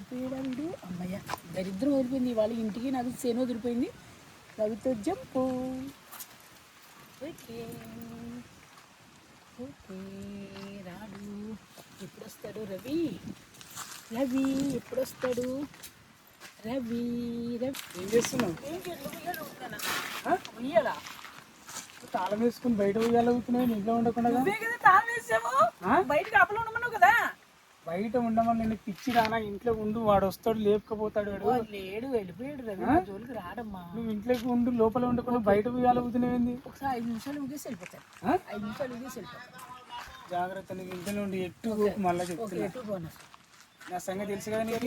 వీడు అమ్మయ్య దరిద్రం వదిలిపోయింది ఇవాళ ఇంటికి నాకు శని వదిలిపోయింది. రవితో జంపు ఓకే. ఓకే రాడు. ఎప్పుడు వస్తాడు రవి? రవి ఎప్పుడు వస్తాడు రవి రవి. ఏం చేస్తున్నావు? ఉయ్యాలా తాళం వేసుకుని బయట ఉయ్యాలవుతున్నావు ఇంట్లో ఉండకుండా? తాళం వేసావు ఆ? బయటకు అప్పలు ఉండమన్నావు కదా? బయట ఉండమని నేను పిచ్చి రానా ఇంట్లో ఉండు వాడు వస్తాడు లేపకపోతాడు వాడు. లేడు వెళ్ళిపోయాడు రవి నా జోలికి రాడమ్మా. నువ్వు ఇంట్లోకి ఉండు లోపల ఉండకుండా బయట ఉయ్యాలవుతున్నావేంది ఒకసారి ఐదు నిమిషాలు ఊగేసి వెళ్ళిపోతాడు? ఐదు నిమిషాలు ఊగేసి వెళ్ళిపోతాడు. జాగ్రత్త నువ్వు ఇంట్లో ఉండి ఎట్టు మళ్ళీ చెప్తున్నా. నా సంగతి తెలుసు కదా నీకు?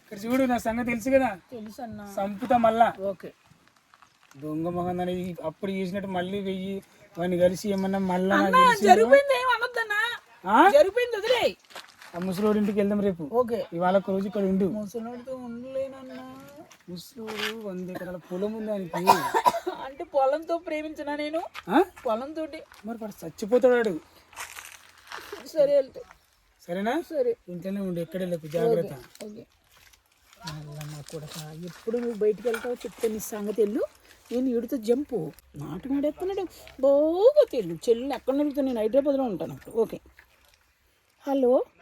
ఇక్కడ చూడు నా సంగతి తెలుసు కదా? తెలుసు అన్న సంపుతా మళ్ళా. ఓకే. దొంగ మొహం అని అప్పుడు చేసినట్టు మళ్ళీ వెయ్యి వాడిని కలిసి ఏమన్నా మళ్ళా నాకు జరిగిపోయింది జరిగిపోయింది వదిలే. ఆ ముసలోడి ఇంటికి వెళ్దాం రేపు. ఓకే. ఇవాళ ఒక రోజు ఇక్కడ ఉండు. ముసలితో ఉండలేనన్నా. ముసలోడు వంద ఎకరాల పొలం ఉంది ఆయనకి. అంటే పొలంతో ప్రేమించనా నేను? ఆ? పొలంతో మరి వాడు చచ్చిపోతాడు. సరే వెళ్తే. సరేనా? సరే. ఇంట్లోనే ఉండు ఎక్కడ వెళ్ళకు జాగ్రత్త. ఓకే నా కొడక ఎప్పుడు నువ్వు బయటికి వెళ్తావో చెప్తే నీ సంగతి వెళ్ళు. నేను ఈడితో జంపు. నాటు నాడేస్తున్నాడు బాగా తెలు చెల్లి ఎక్కడ నడుగుతా నేను హైదరాబాద్లో ఉంటాను ఓకే. Hello.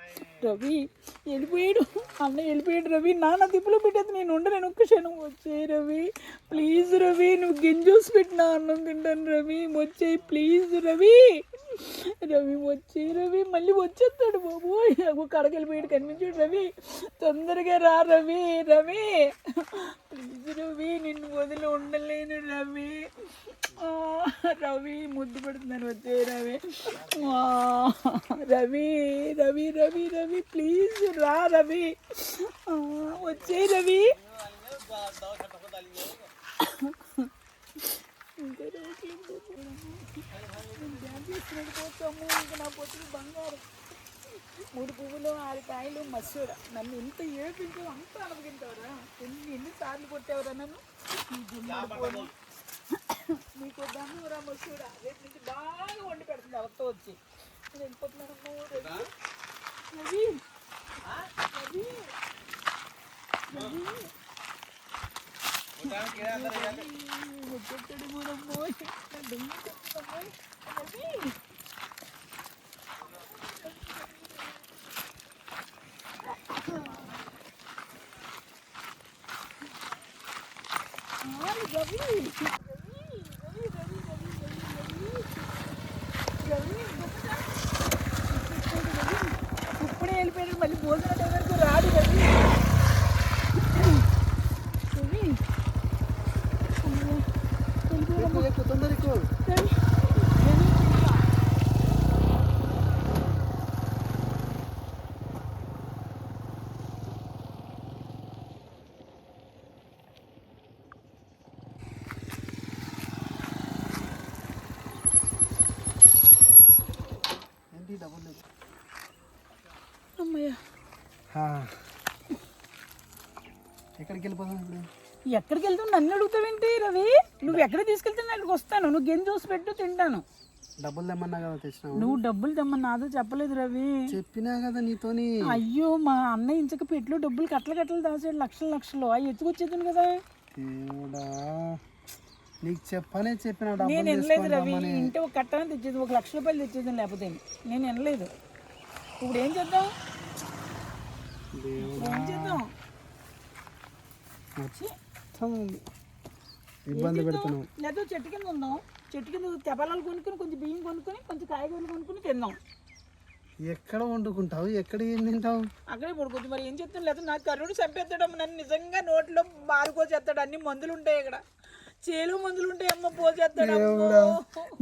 రవి వెళ్ళిపోయాడు. అన్న వెళ్ళిపోయాడు రవి. నాన్న తిప్పులో పెట్టేది నేను ఉండలేను ఒక్క క్షణం వచ్చే రవి. ప్లీజ్ రవి నువ్వు గింజూసి పెట్టినా అన్నం తింటాను రవి. వచ్చేయి ప్లీజ్ రవి. రవి వచ్చే రవి. మళ్ళీ వచ్చేస్తాడు బాబు ఒక కడకి కనిపించాడు రవి. తొందరగా రా రవి రవి. ప్లీజ్ రవి నిన్ను వదిలి ఉండలేను రవి. ఆ, రవి ముద్దు పెడుతున్నాను వచ్చే రవి. రవి రవి రవి. రవి రవి ప్లీజ్ రా రవి. వచ్చే రవి. ఇంకా పోతాము ఇంకా నా పొత్తులు బంగారం. మూడు పువ్వులు ఆరు కాయలు మసూర. నన్ను ఎంత ఏపించు అంత అనుకుంటావరా ఎన్ని ఎన్నిసార్లు కొట్టావురా నన్ను? నీ మీకు పోను. మసూర. రేపు నుంచి బాగా వండి పెడుతుంది అవతో వచ్చి. నేను వెళ్ళిపోతున్నాను రవి రవి రవి వచ్చేస్తాడు మూడమ్మో Ravi Ai, Davi! Davi! Davi, Davi, Davi, Davi, Davi! ఇప్పుడే వెళ్ళిపోయాడు మళ్ళీ భోజనం టైం వరకు రాడు రవి రవి అమ్మో, వెళ్ళిపోయాడమ్మా. రవి, రవి. అమ్మయ్య. ఎక్కడికి వెళ్ళిపోతాం ఇప్పుడు? ఎక్కడికి వెళ్తావు నన్ను అడుగుతావేంటి రవి? నువ్వు ఎక్కడ తీసుకెళ్తే అక్కడికి వస్తాను. నువ్వు గెంజి చూసి పెట్టు తింటాను. డబ్బులు తెమ్మన్నా కదా తెచ్చినావు? నువ్వు డబ్బులు తెమ్మని నాతో చెప్పలేదు రవి. చెప్పినా కదా నీతోని. అయ్యో మా అన్న ఇంచక పెట్లు డబ్బులు కట్టలు కట్టలు దాచాడు లక్షలు లక్షలు. అవి ఎత్తుకొచ్చేద్దాను కదా. నీకు చెప్పనే చెప్పిన నేను వినలేదు రవి. ఇంటి ఒక కట్టని తెచ్చేది ఒక లక్ష రూపాయలు తెచ్చేది లేకపోతే నేను వినలేదు. ఇప్పుడు ఏం చేద్దాం? ఏం చేద్దాం? మొత్తం ఇబ్బంది పెడుతున్నావు లేదా చెట్టు కింద ఉందాం. చెట్టు కింద తెపలాలు కొనుక్కొని కొంచెం బియ్యం కొనుక్కొని కొంచెం కాయగూరలు కొనుక్కొని తిందాం. ఎక్కడ వండుకుంటావు? ఎక్కడ ఏం తింటావు? అక్కడే పడుకోవచ్చు. మరి ఏం చెప్తాను లేదా నాకు కర్రుడు చంపేస్తాడు నన్ను నిజంగా నోట్లో బారుకోచేస్తాడు. అన్ని మందులు ఉంటాయి ఇక్కడ. చేలు మందులు ఉంటాయి అమ్మ పోచేస్తాడు దేవుడా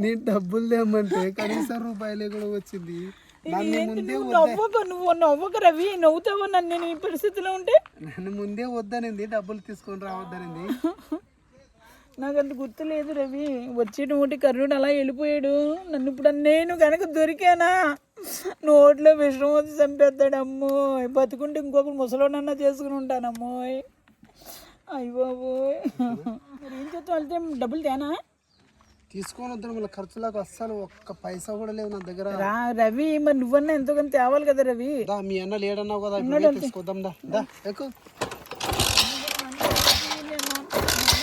నీ డబ్బులు తెమ్మంటే కనీసం రూపాయలే కూడా వచ్చింది. నవ్వకు నువ్వు నవ్వకు రవి నవ్వుతావు నన్ను నేను ఈ పరిస్థితిలో ఉంటే? నన్ను ముందే వద్దనింది డబ్బులు తీసుకొని రావద్దనింది. నాకు అంత గుర్తు లేదు రవి వచ్చేటి ఒకటి కర్రుడు అలా వెళ్ళిపోయాడు. నన్ను ఇప్పుడు నేను కనుక దొరికానా? నోట్లో విషం వచ్చి చంపేస్తాడు అమ్మోయ్. బతుకుంటే ఇంకొకరు ముసలోనన్నా చేసుకుని ఉంటానమ్మోయ్. అయ్య బాబోయ్. మరి ఏం చేస్తాం వెళ్తే డబ్బులు తేనా? తీసుకొని వద్దాను మళ్ళీ ఖర్చులకు అస్సలు ఒక్క పైసా కూడా లేదు నా దగ్గర. రా రవి మరి నువ్వన్నా ఎంతో కొంత తేవాలి కదా రవి. దా మీ అన్న లేడన్నావు కదా ఇప్పుడు తీసుకొద్దాం దా. దా ఎక్కు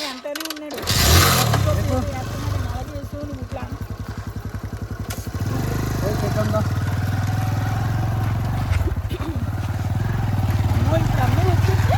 అంటానే ఉన్నాడు ఇట్లా ఏ, చేద్దాం దా అమ్మో, ఇప్పుడు అన్నీ వచ్చేస్తే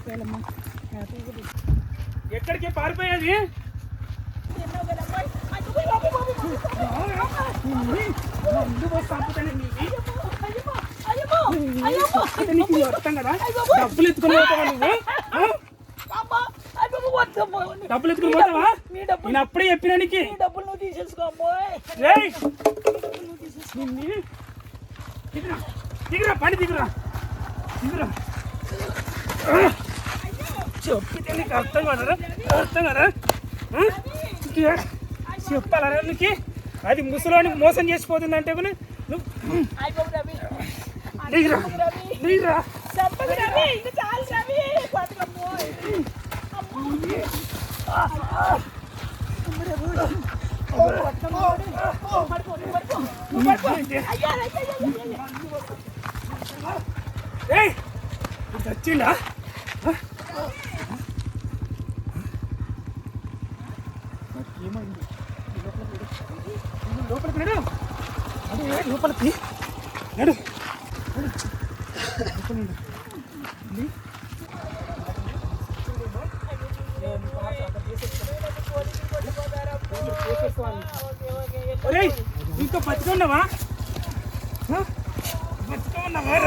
అయ్యో, అంటే నీకు అర్థం కదా డబ్బులు ఎత్తుకుని పోతావా నువ్వు. డబ్బులు ఎత్తుకుని పోతావా నేను అప్పుడే చెప్పినా నీకు డబ్బులు నువ్వు తీసేసుకో దిగురా దిగురా పని దిగురా దిగురా చెప్పితే నీకు అర్థం కదా అర్థం కదా చెప్పాలరా నీకు అది ముసలోని మోసం చేసిపోతుందంటే కూడా నువ్వు అయ్యో రవి దిగురా రవి దిగురా చంపదు రవి ఇంకా చాలు రవి బతుకమ్మో ఏయ్ ఇది వచ్చిందా ఆ? ఏమైంది లోపలికి నడు. అంటే లోపలికి. నడు. నడు. ఇంకా బతుకున్నావా? ఆ? బతుకున్నావా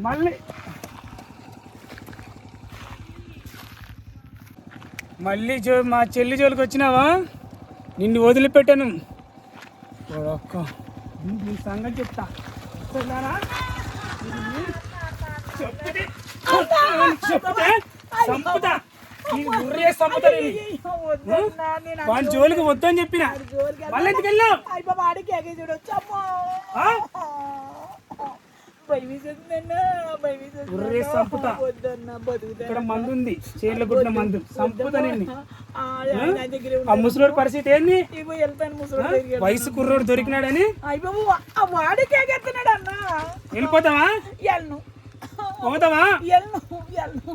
మళ్ళీ మళ్ళీ జో మా చెల్లి జోలికి వచ్చినావా? నిన్ను వదిలిపెట్టాను. నీ సంగతి చెప్తా. ఈ ఉర్రే. వాడి జోలికి వద్దని చెప్పిన. మళ్ళీ ఎందుకు వెళ్ళావు అయ్య బాబా ఆడికి ఎగే చూడొచ్చు అమ్మో ఆ? భయమేసేస్తుందన్నా ఉర్రే ఇక్కడ మందు ఉంది చేనులో పుట్టిన మందు. నిన్ను. ఆ, ముసలోడి పరిస్థితి ఏంది? వయసు కుర్రోడు దొరికినాడని? వెళ్ళిపోతావా? ఎల్ను పోతావా? ఎల్ను ఎల్ను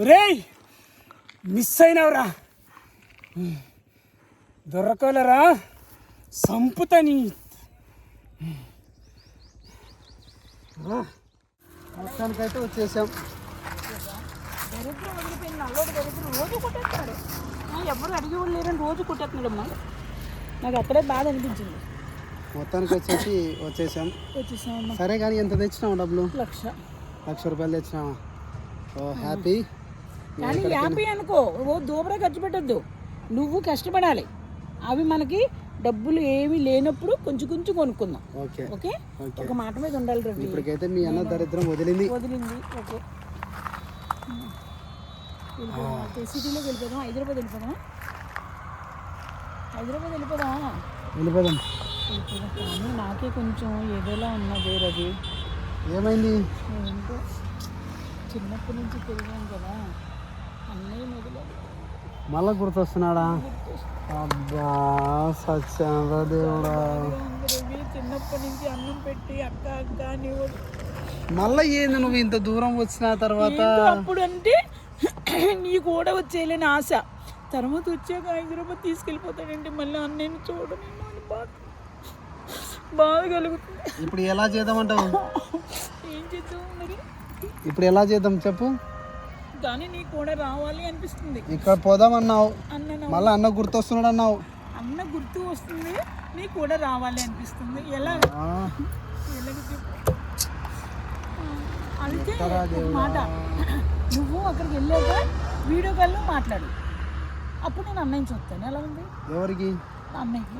రేయ్ మిస్ అయినవరా. దొరకలరా సంపుతని మొత్తానికైతే వచ్చేసాం. దరిద్రం వదిలిపోయింది నల్లోడు దరిద్రం. రోజు కొట్టేస్తున్నాడు. ఆ, ఎవరు అడిగి లేరని రోజు కొట్టేస్తున్నాడమ్మా. నాకు అక్కడే బాధ అనిపించింది. మొత్తానికి వచ్చేసి వచ్చేసాం. వచ్చేసామమ్మా. సరే కానీ ఎంత తెచ్చినావు డబ్బులు? లక్ష. లక్ష రూపాయలు తెచ్చినావా? ఓ హ్యాపీ? కానీ యాభై అనుకో. ఓ దూబరా ఖర్చు పెట్టద్దు. నువ్వు కష్టపడాలి. అవి మనకి డబ్బులు ఏమీ లేనప్పుడు కొంచెం కొంచెం కొనుక్కుందాం. ఓకే. ఓకే? ఒక మాట మీద ఉండాలి రవి. ఇప్పటికైతే మీ అన్న దరిద్రం వదిలింది. వదిలింది. ఓకే. సిటీలోకి వెళ్ళిపోదాం హైదరాబాద్ వెళ్ళిపోదాం హైదరాబాద్ వెళ్ళిపోదా. వెళ్ళిపోదాం. నాకే కొంచెం ఏదోలా ఉన్నది రవి. ఏమైంది? చిన్నప్పటి నుంచి పెరిగాం కదా. అన్నయ్య మొదలదు మళ్ళా గుర్తొస్తున్నాడా? అబ్బా సత్యానరా దేవుడా చిన్నప్పటి నుంచి అన్నం పెట్టి అక్క అక్క నీవు మళ్ళా ఏంది నువ్వు ఇంత దూరం వచ్చిన తర్వాత? అప్పుడు అంటే నీ కూడా వచ్చేయాలని ఆశ. తర్వాత వచ్చాక హైదరాబాద్ తీసుకెళ్ళిపోతాడంటే మళ్ళీ అన్నయ్యని చూడలేను అని బాధ బాధ కలుగుతుంది ఇప్పుడు ఎలా చేద్దామంటావు? ఏం చేద్దాం మరి? ఇప్పుడు ఎలా చేద్దాం చెప్పు? కానీ నీ కూడా రావాలి అనిపిస్తుంది. ఇక్కడ పోదామన్నావు అన్న నా- మళ్ళీ అన్న గుర్తొస్తున్నాడు అన్నావు. అన్న గుర్తు వస్తుంది నీ కూడా రావాలి అనిపిస్తుంది. ఎలా? ఎలాగ చెప్పు? ఒక మాట. నువ్వు అక్కడికి వెళ్ళాక వీడియో కాల్లో మాట్లాడు. అప్పుడు నేను అన్నయ్య చూస్తాను. ఎలా ఉంది? ఎవరికి?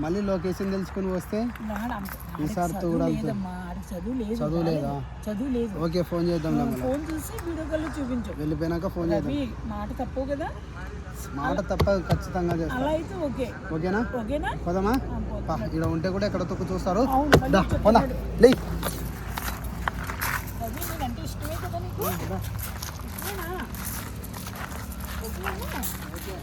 మళ్ళీ లొకేషన్ తెలుసుకుని వస్తే ఈసారితో చదువు కూడా లేదు. చదువు లేదా? ఓకే ఫోన్ మళ్ళీ ఫోన్ చూసి వీడియో కాల్లో చూపించు. వెళ్ళిపోయినాక ఫోన్ చేద్దాం. మాట తప్పవు కదా? మాట తప్ప ఖచ్చితంగా చేస్తాం. అలా అయితే ఓకే. ఓకేనా? ఓకేనా? పోదామా? ఇక్కడ ఉంటే కూడా ఎక్కడ తొక్కు చూస్తారు? పోదా. లే. ఓకే